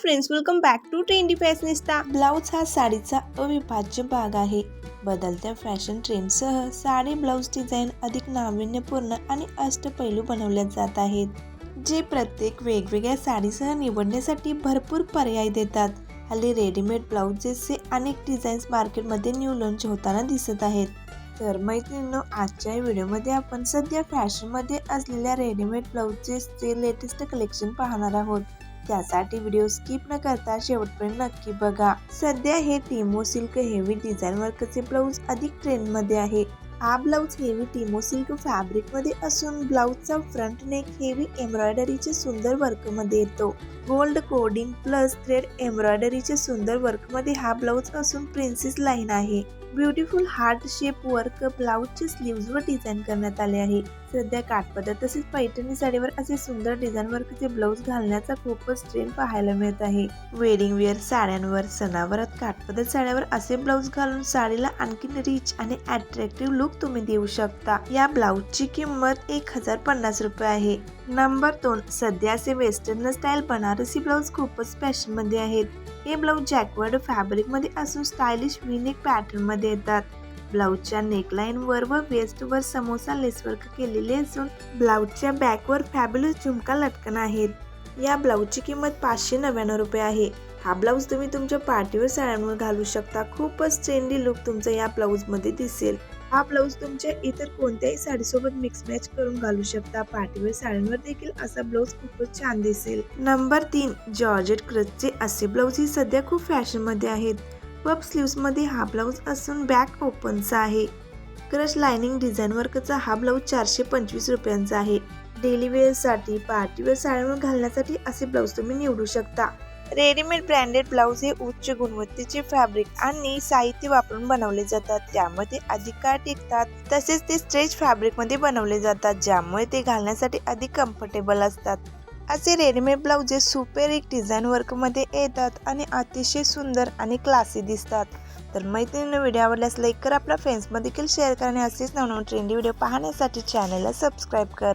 Friends welcome back to trendy fashionista blouse हा साडीचा अविभाज्य भाग आहे. बदलत्या फॅशन ट्रेंडसह साडी ब्लाऊज डिझाईन अधिक नाविन्यपूर्ण आणि अष्टपैलू बनवल्या जात आहेत जे प्रत्येक वेगवेगळ्या साडीसह निवडण्यासाठी भरपूर पर्याय देतात. हल्ली रेडीमेड ब्लाऊजेसचे अनेक डिझाईन्स मार्केटमध्ये न्यू लॉन्च होताना दिसत आहेत. तर मैत्रिणींनो आजच्या व्हिडिओमध्ये आपण सध्या फॅशनमध्ये असलेल्या रेडीमेड ब्लाऊजेसचे लेटेस्ट कलेक्शन पाहणार आहोत. त्यासाठी व्हिडिओ स्किप न करता शेवटपर्यंत नक्की बघा. सध्या हे टीमो सिल्क हेवी डिझाईन वर्कचे ब्लाऊज अधिक ट्रेंडमध्ये आहे? हा ब्लाऊज हेवी टीमो सिल्क फॅब्रिकमध्ये असून ब्लाऊजचा फ्रंट नेक हेवी एम्ब्रॉयडरीचे सुंदर वर्कमध्ये येतो. गोल्ड कोडिंग प्लस थ्रेड एम्ब्रॉयडरीचे सुंदर वर्कमध्ये हा ब्लाऊज असून प्रिन्सेस लाईन आहे. ब्युटिफुल हार्ट शेप वर्क ब्लाऊजचे स्लीव्जवर डिझाईन करण्यात आले आहे. सध्या काठपदर तसेच पैठणी साडीवर असे सुंदर डिझाईन वर्कचे ब्लाऊज घालण्याचा खूपच ट्रेंड पाहायला मिळत आहे. वेडिंग वेअर साड्यांवर सणावरात काठपदर साड्यावर असे ब्लाऊज घालून साडीला आणखी रिच आणि अट्रॅक्टिव्ह लुक तुम्ही देऊ शकता. या ब्लाऊजची किंमत एक हजार पन्नास रुपये आहे. नंबर दोन सध्या असे वेस्टर्न स्टाईल बनारसी ब्लाऊज खूपच फॅशनमध्ये आहेत. हे ब्लाऊज जॅकवर्ड फॅब्रिकमध्ये असून स्टायलिश विनेक पॅटर्नमध्ये येतात. ब्लाऊजच्या नेकलाईन वर व वेस्ट वर समोसा लेसवर्क केलेले असून ब्लाऊजच्या बॅकवर फॅब्युलस झुमका लटकन आहेत. या ब्लाऊजची किंमत पाचशे नव्याण्णव रुपये आहे. हा ब्लाऊज तुम्ही तुमच्या पार्टीवर साड्यांवर घालू शकता. खूपच ट्रेंडी लुक तुमचा या ब्लाऊजमध्ये दिसेल. हा ब्लाऊज तुमच्या इतर कोणत्याही साडीसोबत मिक्स मॅच करून घालू शकता. पाठीवर साड्यांवर देखील असा ब्लाऊज खूपच छान दिसेल. नंबर तीन जॉर्जेट क्रचचे असे ब्लाऊज ही सध्या खूप फॅशनमध्ये आहेत. पप स्लीव्समध्ये हा ब्लाऊज असून बॅक ओपनचा आहे. क्रश लाइनिंग डिझाईन वर्कचा हा ब्लाऊज चारशे पंचवीस रुपयांचा आहे. डेली वेअरसाठी पार्टीवेअर साड्यांवर घालण्यासाठी असे ब्लाऊज तुम्ही निवडू शकता. रेडीमेड ब्रँडेड ब्लाऊज हे उच्च गुणवत्तेचे फॅब्रिक आणि साहित्य वापरून बनवले जातात. त्यामध्ये अधिक काळ टिकतात. तसेच ते स्ट्रेच फॅब्रिकमध्ये बनवले जातात ज्यामुळे ते घालण्यासाठी अधिक कम्फर्टेबल असतात. असे रेडीमेड ब्लाउजेस सुपर एक डिझाईन वर्कमध्ये येतात आणि अतिशय सुंदर आणि क्लासी दिसतात. तर मैत्रिणीने व्हिडिओ आवडल्यास लाईक कर. आपल्या फ्रेंड्समध्ये देखील शेअर कर आणि असेच नवनवीन ट्रेंडी व्हिडिओ पाहण्यासाठी चॅनलला सबस्क्राईब कर.